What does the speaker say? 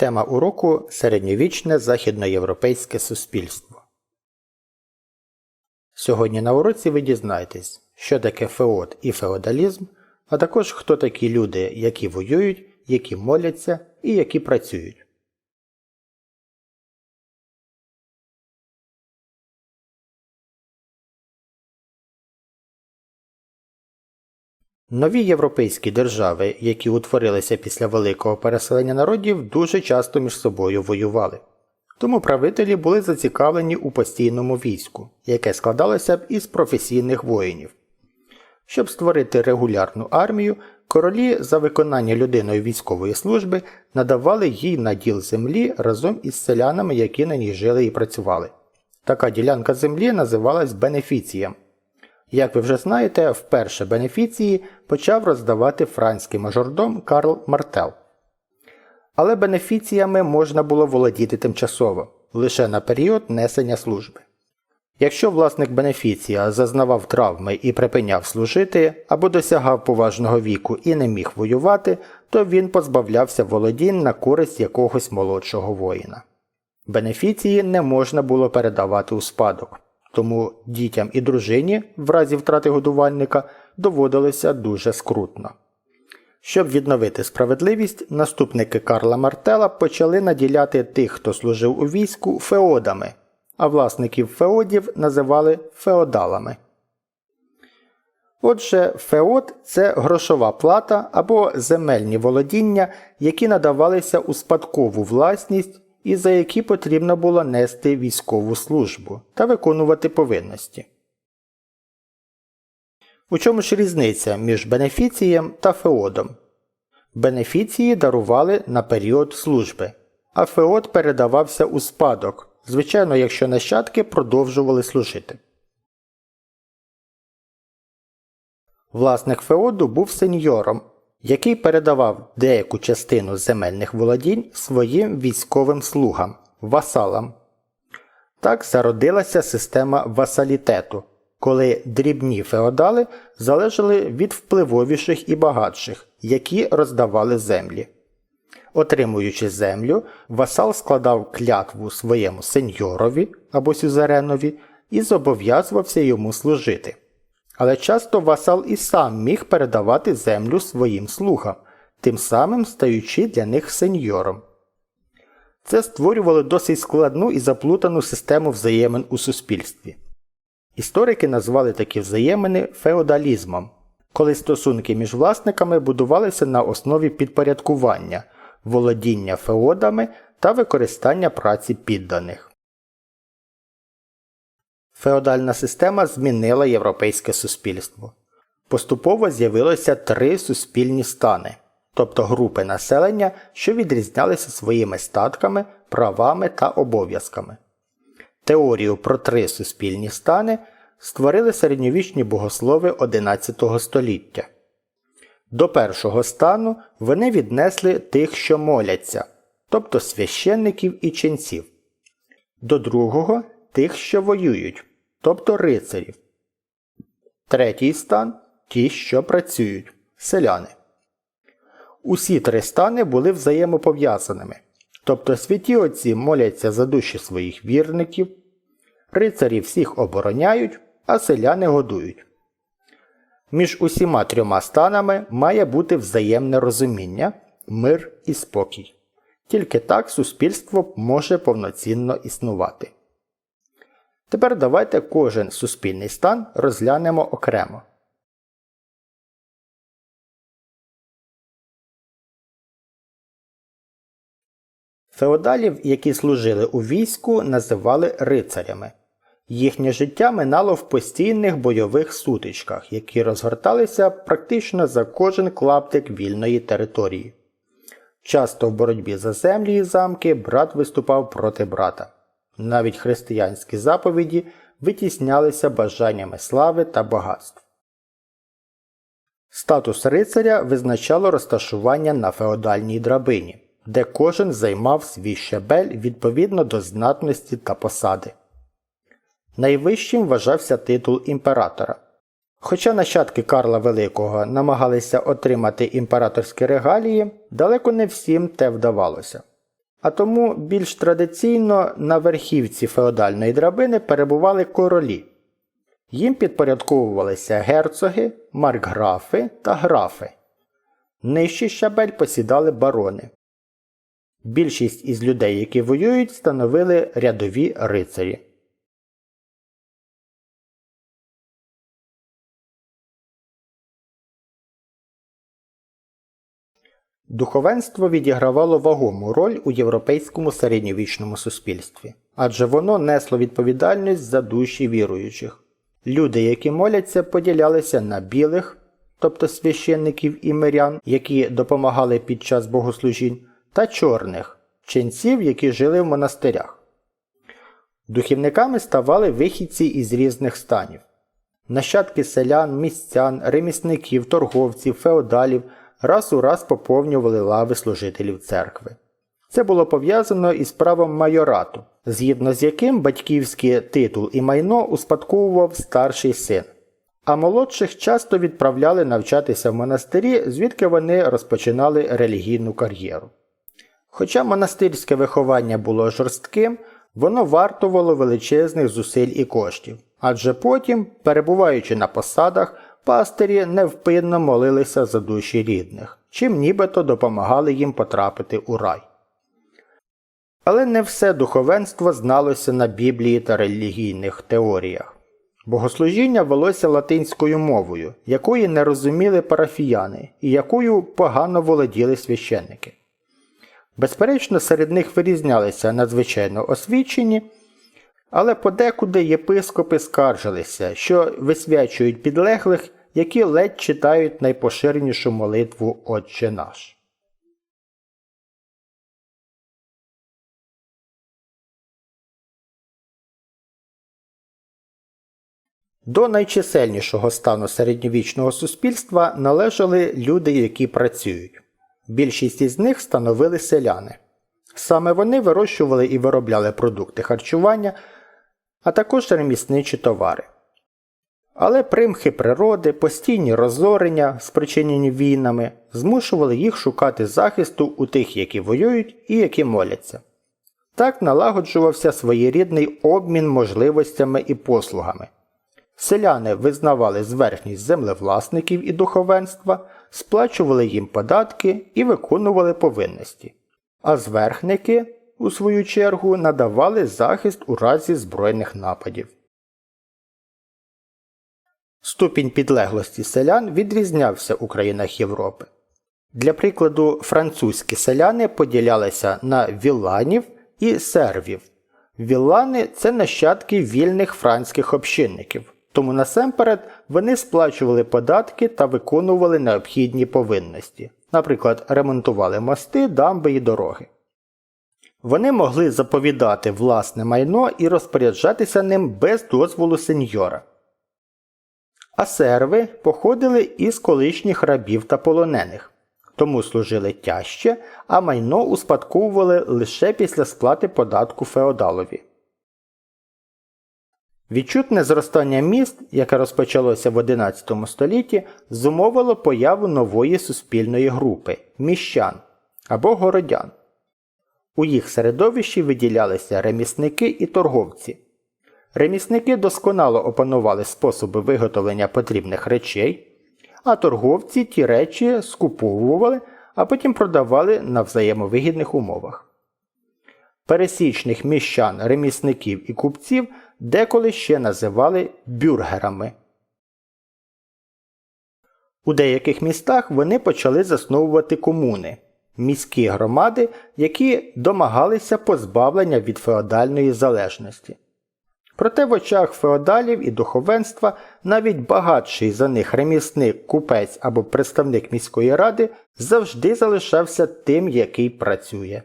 Тема уроку середньовічне західноєвропейське суспільство. Сьогодні на уроці ви дізнаєтесь, що таке феод і феодалізм, а також хто такі люди, які воюють, які моляться і які працюють. Нові європейські держави, які утворилися після великого переселення народів, дуже часто між собою воювали. Тому правителі були зацікавлені у постійному війську, яке складалося б із професійних воїнів. Щоб створити регулярну армію, королі за виконання людиною військової служби надавали їй наділ землі разом із селянами, які на ній жили і працювали. Така ділянка землі називалась бенефіцієм. Як ви вже знаєте, вперше бенефіції почав роздавати франський мажордом Карл Мартел. Але бенефіціями можна було володіти тимчасово, лише на період несення служби. Якщо власник бенефіція зазнавав травми і припиняв служити або досягав поважного віку і не міг воювати, то він позбавлявся володінь на користь якогось молодшого воїна. Бенефіції не можна було передавати у спадок, тому дітям і дружині, в разі втрати годувальника, доводилося дуже скрутно. Щоб відновити справедливість, наступники Карла Мартела почали наділяти тих, хто служив у війську, феодами, а власників феодів називали феодалами. Отже, феод це грошова плата або земельні володіння, які надавалися у спадкову власність і за які потрібно було нести військову службу та виконувати повинності. У чому ж різниця між бенефіцієм та феодом? Бенефіції дарували на період служби, а феод передавався у спадок, звичайно, якщо нащадки продовжували служити. Власник феоду був сеньором, який передавав деяку частину земельних володінь своїм військовим слугам васалам. Так зародилася система васалітету, коли дрібні феодали залежали від впливовіших і багатших, які роздавали землі. Отримуючи землю, васал складав клятву своєму сеньорові або сюзеренові і зобов'язувався йому служити. Але часто васал і сам міг передавати землю своїм слугам, тим самим стаючи для них сеньором. Це створювало досить складну і заплутану систему взаємин у суспільстві. Історики назвали такі взаємини феодалізмом, коли стосунки між власниками будувалися на основі підпорядкування, володіння феодами та використання праці підданих. Феодальна система змінила європейське суспільство. Поступово з'явилося три суспільні стани, тобто групи населення, що відрізнялися своїми статками, правами та обов'язками. Теорію про три суспільні стани створили середньовічні богослови XI століття. До першого стану вони віднесли тих, що моляться, тобто священників і ченців, до другого тих, що воюють, тобто рицарів. Третій стан ті, що працюють селяни. Усі три стани були взаємопов'язаними, тобто святі отці моляться за душі своїх вірників, рицарі всіх обороняють, а селяни годують. Між усіма трьома станами має бути взаємне розуміння, мир і спокій. Тільки так суспільство може повноцінно існувати. Тепер давайте кожен суспільний стан розглянемо окремо. Феодалів, які служили у війську, називали рицарями. Їхнє життя минало в постійних бойових сутичках, які розгорталися практично за кожен клаптик вільної території. Часто в боротьбі за землі і замки брат виступав проти брата. Навіть християнські заповіді витіснялися бажаннями слави та багатств. Статус рицаря визначало розташування на феодальній драбині, де кожен займав свій щабель відповідно до знатності та посади. Найвищим вважався титул імператора. Хоча нащадки Карла Великого намагалися отримати імператорські регалії, далеко не всім те вдавалося. А тому більш традиційно на верхівці феодальної драбини перебували королі. Їм підпорядковувалися герцоги, маркграфи та графи. Нижчий щабель посідали барони. Більшість із людей, які воюють, становили рядові рицарі. Духовенство відігравало вагому роль у європейському середньовічному суспільстві, адже воно несло відповідальність за душі віруючих. Люди, які моляться, поділялися на білих, тобто священників і мирян, які допомагали під час богослужінь, та чорних ченців, які жили в монастирях. Духівниками ставали вихідці із різних станів. Нащадки селян, містян, ремісників, торговців, феодалів раз у раз поповнювали лави служителів церкви. Це було пов'язано із правом майорату, згідно з яким батьківський титул і майно успадковував старший син, а молодших часто відправляли навчатися в монастирі, звідки вони розпочинали релігійну кар'єру. Хоча монастирське виховання було жорстким, воно вартувало величезних зусиль і коштів, адже потім, перебуваючи на посадах, пастирі невпинно молилися за душі рідних, чим нібито допомагали їм потрапити у рай. Але не все духовенство зналося на Біблії та релігійних теоріях. Богослужіння велося латинською мовою, якої не розуміли парафіяни і якою погано володіли священники. Безперечно, серед них вирізнялися надзвичайно освічені, але подекуди єпископи скаржилися, що висвячують підлеглих, які ледь читають найпоширенішу молитву Отче наш. До найчисельнішого стану середньовічного суспільства належали люди, які працюють. Більшість із них становили селяни. Саме вони вирощували і виробляли продукти харчування, а також ремісничі товари. Але примхи природи, постійні розорення, спричинені війнами, змушували їх шукати захисту у тих, які воюють і які моляться. Так налагоджувався своєрідний обмін можливостями і послугами. Селяни визнавали зверхність землевласників і духовенства, сплачували їм податки і виконували повинності. А зверхники, у свою чергу, надавали захист у разі збройних нападів. Ступінь підлеглості селян відрізнявся у країнах Європи. Для прикладу, французькі селяни поділялися на вілланів і сервів. Віллани це нащадки вільних франських общинників, тому насамперед вони сплачували податки та виконували необхідні повинності, наприклад, ремонтували мости, дамби і дороги. Вони могли заповідати власне майно і розпоряджатися ним без дозволу сеньора. А серви походили із колишніх рабів та полонених, тому служили тяжче, а майно успадковували лише після сплати податку феодалові. Відчутне зростання міст, яке розпочалося в XI столітті, зумовило появу нової суспільної групи міщан або городян. У їх середовищі виділялися ремісники і торговці. Ремісники досконало опанували способи виготовлення потрібних речей, а торговці ті речі скуповували, а потім продавали на взаємовигідних умовах. Пересічних міщан, ремісників і купців деколи ще називали бюргерами. У деяких містах вони почали засновувати комуни міські громади, які домагалися позбавлення від феодальної залежності. Проте в очах феодалів і духовенства навіть багатший за них ремісник, купець або представник міської ради завжди залишався тим, який працює.